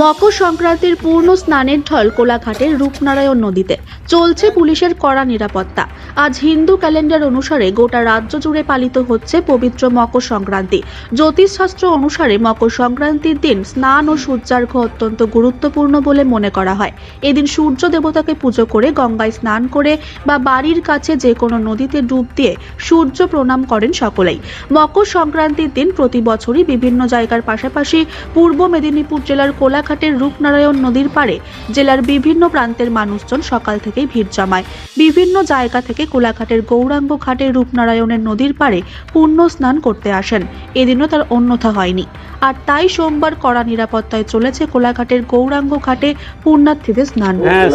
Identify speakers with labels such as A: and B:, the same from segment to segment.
A: মকর সংক্রান্তির পূর্ণ স্নানের ঢল কোলাঘাটের রূপনারায়ণ নদীতে। চলছে পুলিশের কড়া নিরাপত্তা। আজ হিন্দু ক্যালেন্ডার অনুসারে গোটা রাজ্য জুড়ে পালিত হচ্ছে পবিত্র মকর সংক্রান্তি। জ্যোতিষশাস্ত্র অনুসারে মকর সংক্রান্তির দিন স্নান ও সূর্যার্ঘ অত্যন্ত গুরুত্বপূর্ণ বলে মনে করা হয়। এদিন সূর্য দেবতাকে পুজো করে গঙ্গায় স্নান করে বা বাড়ির কাছে যে কোনো নদীতে ডুব দিয়ে সূর্য প্রণাম করেন সকলেই। মকর সংক্রান্তির দিন প্রতি বছরই বিভিন্ন জায়গার পাশাপাশি পূর্ব মেদিনীপুর জেলার কোলাঘাটের রূপনারায়ণ নদীর পাড়ে জেলার বিভিন্ন প্রান্তের মানুষজন সকাল থেকেই ভিড় জমায়। বিভিন্ন জায়গা থেকে কোলাঘাটের গৌরাঙ্গ ঘাটে রূপনারায়ণের নদীর পাড়ে পুণ্য স্নান করতে আসেন। এদিনও তার অন্যথা হয়নি। আর তাই সোমবার কড়া নিরাপত্তায় চলেছে কোলাঘাটের গৌরাঙ্গ ঘাটে পুণ্যার্থীদের স্নান।
B: হ্যাঁ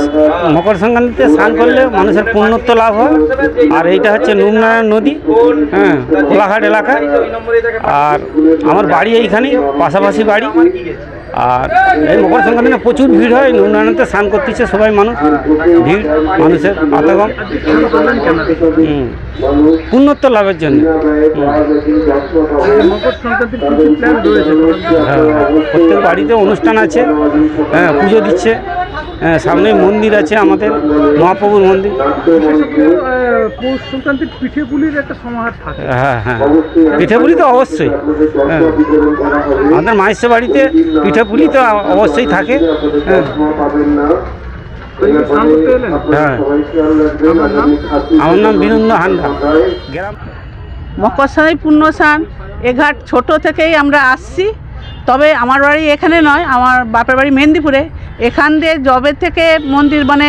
B: মকর সংক্রান্তিতে স্নান করলে মানুষের পুণ্যত্ব লাভ হয়। আর এইটা হচ্ছে নুমনারায়ণ নদী। হ্যাঁ কোলাঘাট এলাকা। আর আমার বাড়ি এইখানে পাশাপাশি বাড়ি। আর এই মকর সংক্রান্তি প্রচুর ভিড় হয় নুনানাতে স্নান করতেছে সবাই মানুষ ভিড় মানুষের আতগম পূর্ণত্ব লাভের জন্য। হ্যাঁ, প্রত্যেক বাড়িতে অনুষ্ঠান আছে হ্যাঁ পুজো দিচ্ছে। সামনে মন্দির আছে আমাদের মহাপ্রভুর মন্দির।
C: পৌষ সংক্রান্তির পিঠে পুলির একটা সমাহার থাকে।
B: হ্যাঁ হ্যাঁ পিঠেপুলি তো অবশ্যই হ্যাঁ। আমাদের মায়ের বাড়িতে পিঠেপুলি তো অবশ্যই থাকে হ্যাঁ। হ্যাঁ। আমার নাম বিনন্দ হান্ডা গ্রাম
D: মকর স্নানে পূর্ণ স্নান এ ঘাট ছোটো থেকেই আমরা আসছি। তবে আমার বাড়ি এখানে নয় আমার বাপের বাড়ি মেদিনীপুরে। এখান দিয়ে জবের থেকে মন্দির মানে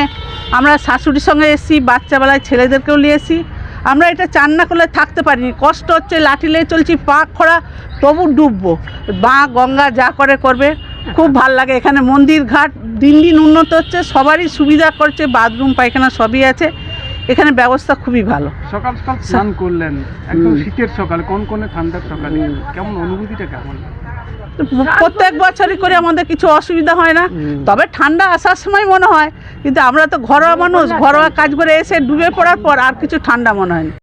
D: আমরা শাশুড়ির সঙ্গে এসেছি বাচ্চাবেলায় ছেলেদেরকেও নিয়ে এসেছি। আমরা এটা চান না করলে থাকতে পারিনি। কষ্ট হচ্ছে লাঠি নিয়ে চলছি পা খোড়া তবু ডুববো। বা গঙ্গা যা করে করবে খুব ভালো লাগে। এখানে মন্দির ঘাট দিন দিন উন্নত হচ্ছে সবারই সুবিধা করছে বাথরুম পায়খানা সবই আছে। এখানে ব্যবস্থা খুবই ভালো।
C: সকাল সকাল স্নান করলেন। একদম শীতের সকালে কোন কোন ঠান্ডার সকালে? কেমন অনুভূতিটা কেমন?
D: প্রত্যেক বছরই করে আমাদের কিছু অসুবিধা হয় না। তবে ঠান্ডা আসার সময় মনে হয় কিন্তু আমরা তো ঘরোয়া মানুষ ঘরোয়া কাজ করে এসে ডুবে পড়ার পর আর কিছু ঠান্ডা মনে হয় না।